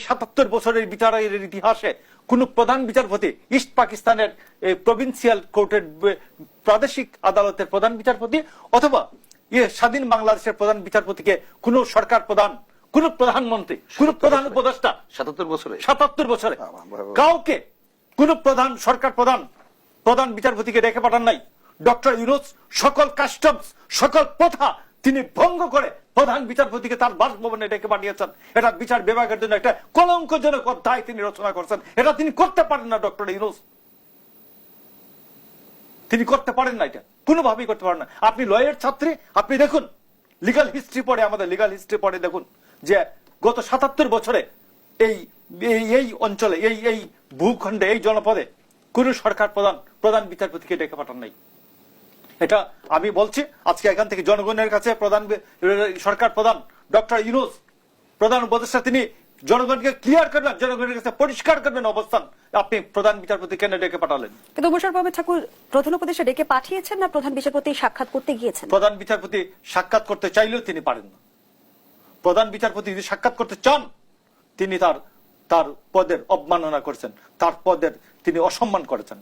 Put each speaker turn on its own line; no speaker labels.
সাতাত্তর বছরের বিচারের ইতিহাসে কোন প্রধান বিচারপতি ইস্ট পাকিস্তানের প্রভিন্সিয়াল কোর্টের প্রাদেশিক আদালতের প্রধান বিচারপতি অথবা স্বাধীন বাংলাদেশের প্রধান বিচারপতিকে কোন সরকার প্রধান কোন প্রধানমন্ত্রী কোন প্রধান উপদেষ্টা
সাতাত্তর বছরে?
সাতাত্তর বছরে। কাউকে কোন প্রধান সরকার প্রধান প্রধান বিচারপতিকে রেখে পাঠান নাই। ডক্টর ইউনুস সকল কাস্টমস সকল প্রথা তিনি ভঙ্গ করে প্রধান বিচারপতিকে তার বাসভবনে ডেকে পাঠিয়েছেন। এটা বিচার বিভাগের জন্য একটা কলঙ্কজনক অধ্যায় তিনি রচনা করছেন। এটা তিনি করতে পারেন না, ডক্টর ইউনুস। তিনি করতে পারেন না এটা। কোনোভাবেই করতে পারেন না। আপনি লয়ের ছাত্রী, আপনি দেখুন লিগাল হিস্ট্রি পড়ে, আমাদের লিগাল হিস্ট্রি পড়ে, দেখুন, যে গত সাতাত্তর বছরে এই এই অঞ্চলে, এই এই ভূখণ্ডে, এই জনপদে কোন সরকার প্রধান প্রধান বিচারপতিকে ডেকে পাঠান নাই। এটা আমি বলছি আজকে এখান থেকে জনগণের কাছে প্রধান সরকার প্রধান ডক্টর ইউনুস প্রধান উপদেষ্টা তিনি জনগণকে ক্লিয়ার করবেন জনগণের কাছে পরিষ্কার করবেন অবস্থান। আপনি প্রধান বিচারপতি কেন ডেকে পাঠালেন?
কিন্তু আহমেদ ঠাকুর প্রধান উপদেষ্টা ডেকে পাঠিয়েছেন না প্রধান বিচারপতি সাক্ষাৎ করতে গিয়েছেন?
প্রধান বিচারপতি সাক্ষাৎ করতে চাইলেও তিনি পারেন না। প্রধান বিচারপতি যদি সাক্ষাৎ করতে চান তিনি তার তার পদের অবমাননা করেছেন। তার পদের তিনি অসম্মান করেছেন।